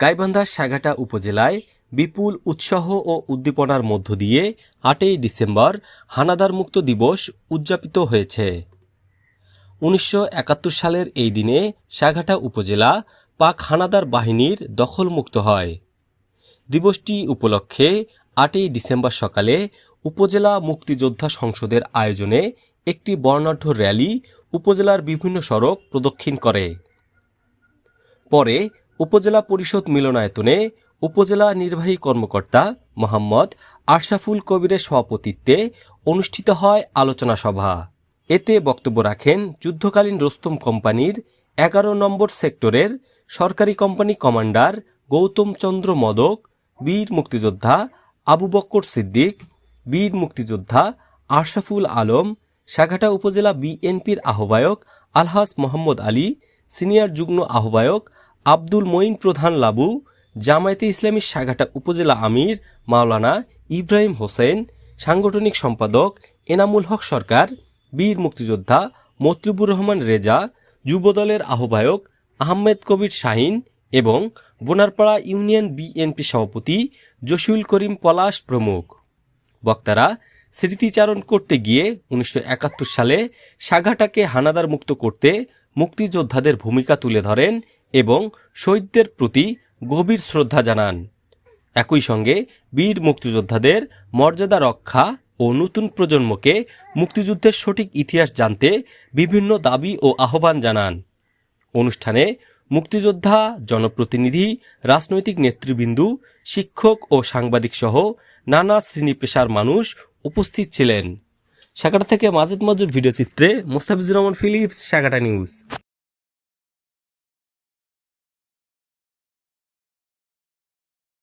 গাইবান্ধা সাঘাটা উপজেলায় বিপুল উৎসাহ ও উদ্দীপনার মধ্য দিয়ে আটই ডিসেম্বর হানাদার মুক্ত দিবস উদযাপিত হয়েছে। উনিশশো একাত্তর সালের এই দিনে সাগাটা উপজেলা পাক হানাদার বাহিনীর দখলমুক্ত হয়। দিবসটি উপলক্ষে আটই ডিসেম্বর সকালে উপজেলা মুক্তিযোদ্ধা সংসদের আয়োজনে একটি বর্ণাঢ্য র্যালি উপজেলার বিভিন্ন সড়ক প্রদক্ষিণ করে। পরে উপজেলা পরিষদ মিলনায়তনে উপজেলা নির্বাহী কর্মকর্তা মোহাম্মদ আশরাফুল কবিরের সভাপতিত্বে অনুষ্ঠিত হয় আলোচনা সভা। এতে বক্তব্য রাখেন যুদ্ধকালীন রোস্তম কোম্পানির এগারো নম্বর সেক্টরের সরকারি কোম্পানি কমান্ডার গৌতম চন্দ্র মদক, বীর মুক্তিযোদ্ধা আবু বক্কর সিদ্দিক, বীর মুক্তিযোদ্ধা আশরাফুল আলম, সাঘাটা উপজেলা বিএনপির আহ্বায়ক আলহাজ মোহাম্মদ আলী, সিনিয়র যুগ্ম আহ্বায়ক আব্দুল মঈন প্রধান লাবু, জামায়াতে ইসলামী সাঘাটা উপজেলা আমির মাওলানা ইব্রাহিম হোসেন, সাংগঠনিক সম্পাদক এনামুল হক সরকার, বীর মুক্তিযোদ্ধা মতলুবুর রহমান রেজা, যুবদলের আহ্বায়ক আহমেদ কবির শাহিন এবং বোনারপাড়া ইউনিয়ন বিএনপি সভাপতি জসিউল করিম পলাশ প্রমুখ। বক্তারা, স্মৃতিচারণ করতে গিয়ে উনিশশো একাত্তর সালে সাঘাটাকে হানাদার মুক্ত করতে মুক্তিযোদ্ধাদের ভূমিকা তুলে ধরেন এবং শহীদদের প্রতি গভীর শ্রদ্ধা জানান। একই সঙ্গে বীর মুক্তিযোদ্ধাদের মর্যাদা রক্ষা ও নতুন প্রজন্মকে মুক্তিযুদ্ধের সঠিক ইতিহাস জানতে বিভিন্ন দাবি ও আহ্বান জানান। অনুষ্ঠানে মুক্তিযোদ্ধা, জনপ্রতিনিধি, রাজনৈতিক নেতৃবৃন্দু, শিক্ষক ও সাংবাদিক সহ নানা শ্রেণি পেশার মানুষ উপস্থিত ছিলেন। সাকাটা থেকে মাজেদ মজুর ভিডিও চিত্রে মোস্তাফিজুর রহমান ফিলিপস, সাকাটা নিউজ।